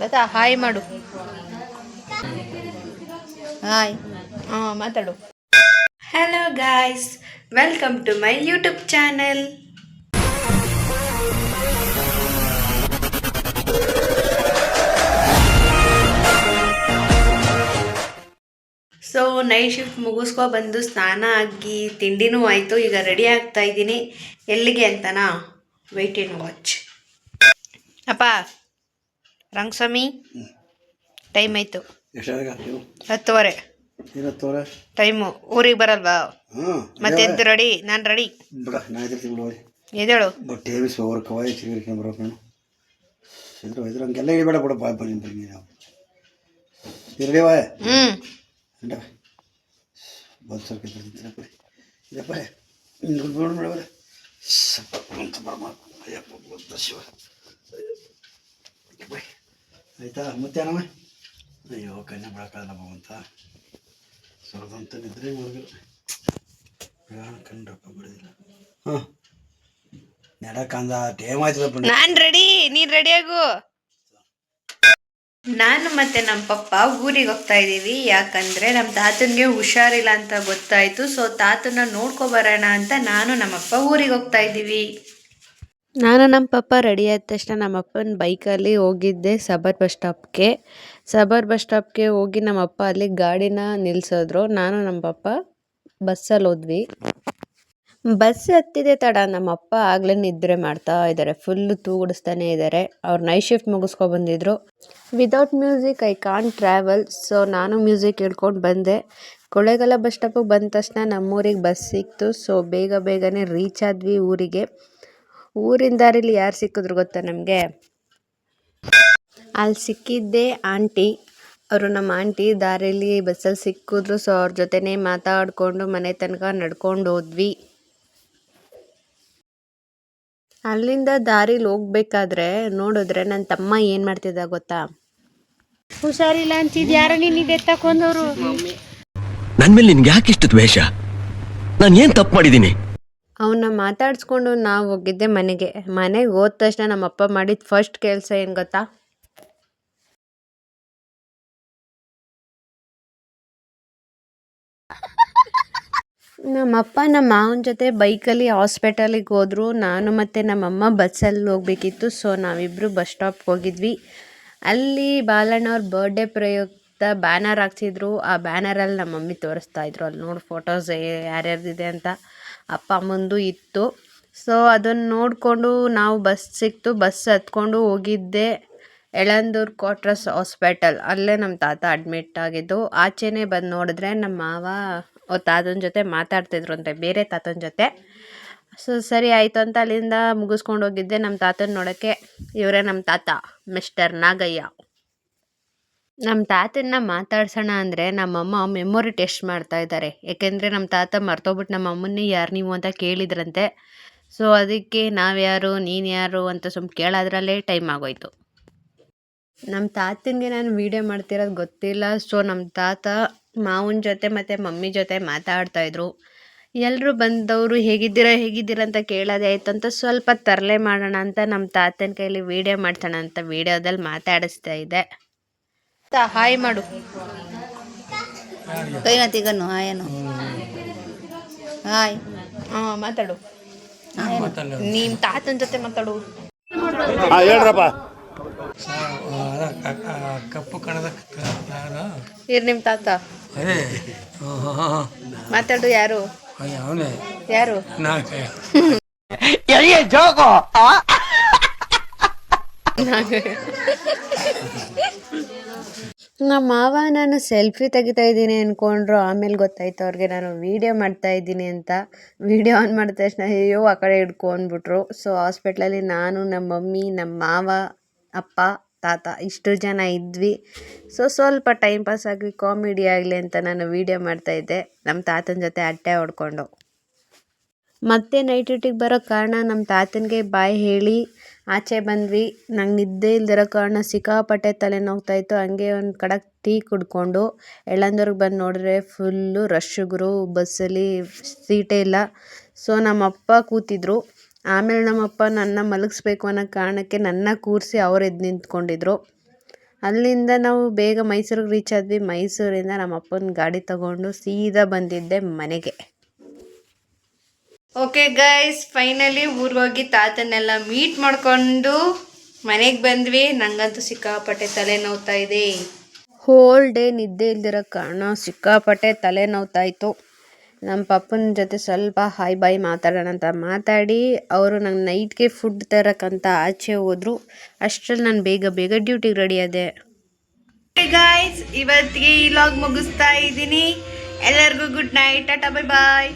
Lata hi ಮಾಡು. Hi ಹಾಂ ಮಾತಾಡು. Hello guys welcome to my YouTube channel so night shift ಮುಗಿಸ್ಕೊ ಬಂದು ಸ್ನಾನ ಆಗಿ ತಿಂಡಿನೂ ಆಯಿತು ಈಗ ರೆಡಿ ಆಗ್ತಾ ಇದ್ದೀನಿ. ಎಲ್ಲಿಗೆ ಅಂತನಾ? ವೆಯ್ಟ್ ಇನ್ ವಾಚ್ ಅಪ್ಪ ರಂಗಸ್ವಾಮಿ ಟೈಮ್ ಆಯಿತು. ಹತ್ತುವರೆ. ಟೈಮು ಊರಿಗೆ ಬರಲ್ವಾ? ಮತ್ತೆ ಎದ್ದು ರೆಡಿ ನಾನು ರೆಡಿ ಎದ್ದೇಳು. ಹ್ಞೂ ಆಯ್ತಾ? ಮತ್ತೇನಮ್ಮ ಅಯ್ಯೋ ಕನ್ಯಾ ಬಿಡಕ್ಕಾಗಲ್ಲ ಭಗವಂತ ಸ್ವರ್ಗಂತ ನಿದ್ರೆ ಮುಳುಗಿಲ್ಲ ಪ್ರಾಣ ಕಂಡಪ್ಪ ಬಿಡೋದಿಲ್ಲ. ಹಾಂ. ನಡಕಂದ ಟೇಮ್ ಆಯ್ತದಪ್ಪ ನಾನು ರೆಡಿ ನೀನು ರೆಡಿಯಾಗು ನಾನು ಮತ್ತೆ ನಮ್ಮ ಪಪ್ಪ ಊರಿಗೆ ಹೋಗ್ತಾ ಇದ್ದೀವಿ. ಯಾಕಂದ್ರೆ ನಮ್ಮ ತಾತನಿಗೆ ಹುಷಾರಿಲ್ಲ ಅಂತ ಗೊತ್ತಾಯ್ತು. ಸೊ ತಾತನ ನೋಡ್ಕೊ ಬರೋಣ ಅಂತ ನಾನು ನಮ್ಮಪ್ಪ ಊರಿಗೆ ಹೋಗ್ತಾ ಇದ್ದೀವಿ. ನಾನು ನಮ್ಮ ಪಪ್ಪ ರೆಡಿ ಆದ ತಕ್ಷಣ ನಮ್ಮಪ್ಪನ ಬೈಕಲ್ಲಿ ಹೋಗಿದ್ದೆ ಸಬರ್ ಬಸ್ ಸ್ಟಾಪ್ಗೆ ಸಬರ್ ಬಸ್ ಸ್ಟಾಪ್ಗೆ ಹೋಗಿ ನಮ್ಮ ಅಪ್ಪ ಅಲ್ಲಿ ಗಾಡಿನ ನಿಲ್ಲಿಸಿದ್ರು ನಾನು ನಮ್ಮ ಪಪ್ಪ ಬಸ್ಸಲ್ಲಿ ಹೋದ್ವಿ. ಬಸ್ ಹತ್ತಿದೆ ತಡ. ನಮ್ಮ ಅಪ್ಪ ಆಗಲೇ ನಿದ್ರೆ ಮಾಡ್ತಾ ಇದ್ದಾರೆ ಫುಲ್ಲು ತೂಗುಡಿಸ್ತಾನೆ ಇದ್ದಾರೆ ಅವ್ರು ನೈಟ್ ಶಿಫ್ಟ್ ಮುಗಿಸ್ಕೊ ಬಂದಿದ್ರು. Without music I can't travel so ನಾನು ಮ್ಯೂಸಿಕ್ ಹೇಳ್ಕೊಂಡು ಬಂದೆ. ಕೊಳ್ಳೇಗಾಲ ಬಸ್ ಸ್ಟಾಪಿಗೆ ಬಂದ ತಕ್ಷಣ ನಮ್ಮೂರಿಗೆ ಬಸ್ ಸಿಕ್ತು. ಸೊ ಬೇಗ ಬೇಗನೆ ರೀಚ್ ಆದ್ವಿ ಊರಿಗೆ. ಊರಿನ ದಾರಿಲಿ ಯಾರು ಸಿಕ್ಕಿದ್ರು ಗೊತ್ತಾ ನಮಗೆ? ಅಲ್ಲಿ ಸಿಕ್ಕಿದ್ದೆ ಆಂಟಿ. ಅವರು ನಮ್ಮ ಆಂಟಿ ದಾರಿಲಿ ಬಸ್ಸಲ್ಲಿ ಸಿಕ್ಕಿದ್ರು ಸೊ ಅವ್ರ ಜೊತೆನೇ ಮಾತಾಡಿಕೊಂಡು ಮನೆ ತನಕ ನಡ್ಕೊಂಡು ಹೋದ್ವಿ. ಅಲ್ಲಿಂದ ದಾರಿಲಿ ಹೋಗ್ಬೇಕಾದ್ರೆ ನೋಡಿದ್ರೆ ನನ್ನ ತಮ್ಮ ಏನು ಮಾಡ್ತಿದ್ದ ಗೊತ್ತಾ? ಹುಷಾರಿಲ್ಲ ಅಂತಿದ್ ಯಾರ ನಿನ್ನಿದೆ ತಕೊಂಡವರು ನನ್ನ ಮೇಲೆ ನಿನ್ಗೆ ಯಾಕೆ ಇಷ್ಟು ದ್ವೇಷ? ನಾನು ಏನ್ ತಪ್ಪು ಮಾಡಿದ್ದೀನಿ? ಅವನ್ನ ಮಾತಾಡಿಸ್ಕೊಂಡು ನಾವು ಹೋಗಿದ್ದೆ ಮನೆಗೆ. ಮನೆಗೆ ಹೋದ ತಕ್ಷಣ ನಮ್ಮಪ್ಪ ಮಾಡಿದ ಫಸ್ಟ್ ಕೆಲಸ ಏನು ಗೊತ್ತಾ? ನಮ್ಮಪ್ಪ ನಮ್ಮ ಮಾವನ ಜೊತೆ ಬೈಕಲ್ಲಿ ಹಾಸ್ಪಿಟಲಿಗೆ ಹೋದರು. ನಾನು ಮತ್ತು ನಮ್ಮಮ್ಮ ಬಸ್ಸಲ್ಲಿ ಹೋಗಬೇಕಿತ್ತು. ಸೊ ನಾವಿಬ್ಬರು ಬಸ್ ಸ್ಟಾಪ್ಗೆ ಹೋಗಿದ್ವಿ. ಅಲ್ಲಿ ಬಾಲಣ್ಣವ್ರ ಬರ್ಡೇ ಪ್ರಯುಕ್ತ ಬ್ಯಾನರ್ ಹಾಕ್ಸಿದ್ರು. ಆ ಬ್ಯಾನರಲ್ಲಿ ನಮ್ಮ ಮಮ್ಮಿ ತೋರಿಸ್ತಾ ಇದ್ರು. ಅಲ್ಲಿ ನೋಡಿ ಫೋಟೋಸ್ ಯಾರ್ಯಾರ್ದಿದೆ ಅಂತ. ಅಪ್ಪ ಅಮ್ಮಂದು ಇತ್ತು. ಸೊ ಅದನ್ನು ನೋಡಿಕೊಂಡು ನಾವು ಬಸ್ ಸಿಕ್ತು. ಬಸ್ ಹತ್ಕೊಂಡು ಹೋಗಿದ್ದೆ. ಯಳಂದೂರು ಕ್ವಾಟ್ರಸ್ ಹಾಸ್ಪಿಟಲ್ ಅಲ್ಲೇ ನಮ್ಮ ತಾತ ಅಡ್ಮಿಟ್ ಆಗಿದ್ದು. ಆಚೆನೇ ಬಂದು ನೋಡಿದ್ರೆ ನಮ್ಮ ಮಾವ ತಾತನ ಜೊತೆ ಮಾತಾಡ್ತಿದ್ರು ಅಂತೆ. ಬೇರೆ ತಾತನ ಜೊತೆ. ಸೊ ಸರಿ ಆಯಿತು ಅಂತ ಅಲ್ಲಿಂದ ಮುಗಿಸ್ಕೊಂಡು ಹೋಗಿದ್ದೆ. ನಮ್ಮ ತಾತನ ನೋಡೋಕ್ಕೆ, ಇವರೇ ನಮ್ಮ ತಾತ ಮಿಸ್ಟರ್ ನಾಗಯ್ಯ. ನಮ್ಮ ತಾತನ್ನ ಮಾತಾಡ್ಸೋಣ ಅಂದರೆ ನಮ್ಮಮ್ಮ ಮೆಮೊರಿ ಟೆಸ್ಟ್ ಮಾಡ್ತಾ ಇದ್ದಾರೆ. ಯಾಕೆಂದರೆ ನಮ್ಮ ತಾತ ಮರ್ತೋಗ್ಬಿಟ್ಟು ನಮ್ಮ ಅಮ್ಮನ್ನೇ ಯಾರು ನೀವು ಅಂತ ಕೇಳಿದ್ರಂತೆ. ಸೊ ಅದಕ್ಕೆ ನಾವ್ಯಾರು ನೀನು ಯಾರು ಅಂತ ಸುಮ್ಮ ಕೇಳೋದ್ರಲ್ಲೇ ಟೈಮ್ ಆಗೋಯ್ತು. ನಮ್ಮ ತಾತನಿಗೆ ನಾನು ವೀಡಿಯೋ ಮಾಡ್ತಿರೋದು ಗೊತ್ತಿಲ್ಲ. ಸೊ ನಮ್ಮ ತಾತ ಮಾವನ ಜೊತೆ ಮತ್ತು ಮಮ್ಮಿ ಜೊತೆ ಮಾತಾಡ್ತಾಯಿದ್ರು ಎಲ್ಲರೂ ಬಂದವರು ಹೇಗಿದ್ದೀರಾ ಹೇಗಿದ್ದೀರಾ ಅಂತ ಕೇಳೋದೇ ಆಯ್ತು ಅಂತ ಸ್ವಲ್ಪ ತರಲೆ ಮಾಡೋಣ ಅಂತ ನಮ್ಮ ತಾತನ ಕೈಯಲ್ಲಿ ವೀಡಿಯೋ ಮಾಡ್ಸೋಣ ಅಂತ ವೀಡಿಯೋದಲ್ಲಿ ಮಾತಾಡಿಸ್ತಾ ಇದ್ದೆ. ಹಾಯ್ ಮಾಡು. ಕೈನ ಹಾಯನು ಹಾಯ್ ಹಾ ಮಾತಾಡು. ನಿಮ್ಮ ತಾತನ ಜೊತೆ ಮಾತಾಡು. ಹೇಳ್ರಪ್ಪ. ಕಪ್ಪು ಕಣದ ಯಾರು ಇರ್ ನಿಮ್ಮ ತಾತ. ಮಾತಾಡು ಯಾರು? ಯಾರು? ನಾಲ್ಕಯ್ಯ ನಮ್ಮ ಮಾವ ನಾನು ಸೆಲ್ಫಿ ತೆಗಿತಾ ಇದ್ದೀನಿ ಅಂದ್ಕೊಂಡ್ರು ಆಮೇಲೆ ಗೊತ್ತಾಯ್ತು ಅವ್ರಿಗೆ ನಾನು ವೀಡಿಯೋ ಮಾಡ್ತಾ ಇದ್ದೀನಿ ಅಂತ. ವೀಡಿಯೋ ಆನ್ ಮಾಡಿದ ತಕ್ಷಣ ಅಯ್ಯೋ ಆ ಕಡೆ ಹಿಡ್ಕೊಂಡ್ಬಿಟ್ರು ಸೊ ಹಾಸ್ಪಿಟ್ಲಲ್ಲಿ ನಾನು ನಮ್ಮ ಮಮ್ಮಿ ನಮ್ಮ ಮಾವ, ಅಪ್ಪ, ತಾತ ಇಷ್ಟು ಜನ ಇದ್ವಿ. ಸೊ ಸ್ವಲ್ಪ ಟೈಮ್ ಪಾಸ್ ಆಗಲಿ ಕಾಮಿಡಿ ಆಗಲಿ ಅಂತ ನಾನು ವೀಡಿಯೋ ಮಾಡ್ತಾಯಿದ್ದೆ ನಮ್ಮ ತಾತನ ಜೊತೆ ಅಟ್ಟೆ ಹೊಡ್ಕೊಂಡು. ಮತ್ತೆ ನೈಟ್ ಡ್ಯೂಟಿಗೆ ಬರೋ ಕಾರಣ ನಮ್ಮ ತಾತನಿಗೆ ಬಾಯ್ ಹೇಳಿ ಆಚೆ ಬಂದ್ವಿ. ನಂಗೆ ನಿದ್ದೆ ಇಲ್ದಿರೋ ಕಾರಣ ಸಿಕ್ಕಾಪಟ್ಟೆ ತಲೆನೋವ್ತಾ ಇತ್ತು ಹಂಗೆ ಒಂದು ಕಡಕ್ ಟೀ ಕುಡ್ಕೊಂಡು ಎಳ್ಳಂದ್ರಿಗೆ ಬಂದು ನೋಡಿದ್ರೆ ಫುಲ್ಲು ಗುರು. ಬಸ್ಸಲ್ಲಿ ಸೀಟೇ ಇಲ್ಲ. ಸೊ ನಮ್ಮಪ್ಪ ಕೂತಿದ್ರು. ಆಮೇಲೆ ನಮ್ಮಪ್ಪ ನನ್ನ ಮಲಗಿಸ್ಬೇಕು ಅನ್ನೋ ಕಾರಣಕ್ಕೆ ನನ್ನ ಕೂರಿಸಿ ಅವ್ರು ಎದ್ದು ನಿಂತ್ಕೊಂಡಿದ್ರು. ಅಲ್ಲಿಂದ ನಾವು ಬೇಗ ಮೈಸೂರಿಗೆ ರೀಚ್ ಆದ್ವಿ. ಮೈಸೂರಿಂದ ನಮ್ಮ ಅಪ್ಪನ ಗಾಡಿ ತಗೊಂಡು ಸೀದಾ ಬಂದಿದ್ದೆ ಮನೆಗೆ. ಓಕೆ ಗೈಸ್ ಫೈನಲಿ ಊರಿಗೆ ಹೋಗಿ ತಾತನ್ನೆಲ್ಲ ಮೀಟ್ ಮಾಡ್ಕೊಂಡು ಮನೆಗೆ ಬಂದ್ವಿ. ನಂಗಂತೂ ಸಿಕ್ಕಾಪಟ್ಟೆ ತಲೆ ನೋವ್ತಾ ಇದೆ. ಹೋಲ್ ಡೇ ನಿದ್ದೆ ಇಲ್ದಿರೋ ಕಾರಣ ಸಿಕ್ಕಾಪಟ್ಟೆ ತಲೆ ನೋವ್ತಾ ಇತ್ತು. ನಮ್ಮ ಪಪ್ಪನ ಜೊತೆ ಸ್ವಲ್ಪ ಹಾಯ್ ಬಾಯ್ ಮಾತಾಡೋಣ ಅಂತ ಮಾತಾಡಿ, ಅವರು ನಂಗೆ ನೈಟ್ಗೆ ಫುಡ್ ತರಕ್ಕಂತ ಆಚೆ ಹೋದ್ರು. ಅಷ್ಟರಲ್ಲಿ ನಾನು ಬೇಗ ಬೇಗ ಡ್ಯೂಟಿಗೆ ರೆಡಿ ಆದೆ. ಗಾಯ್ಸ್ ಇವತ್ತಿಗೆ ಈ ಲಾಗ್ ಮುಗಿಸ್ತಾ ಇದ್ದೀನಿ. ಎಲ್ಲರಿಗೂ good night tata bye bye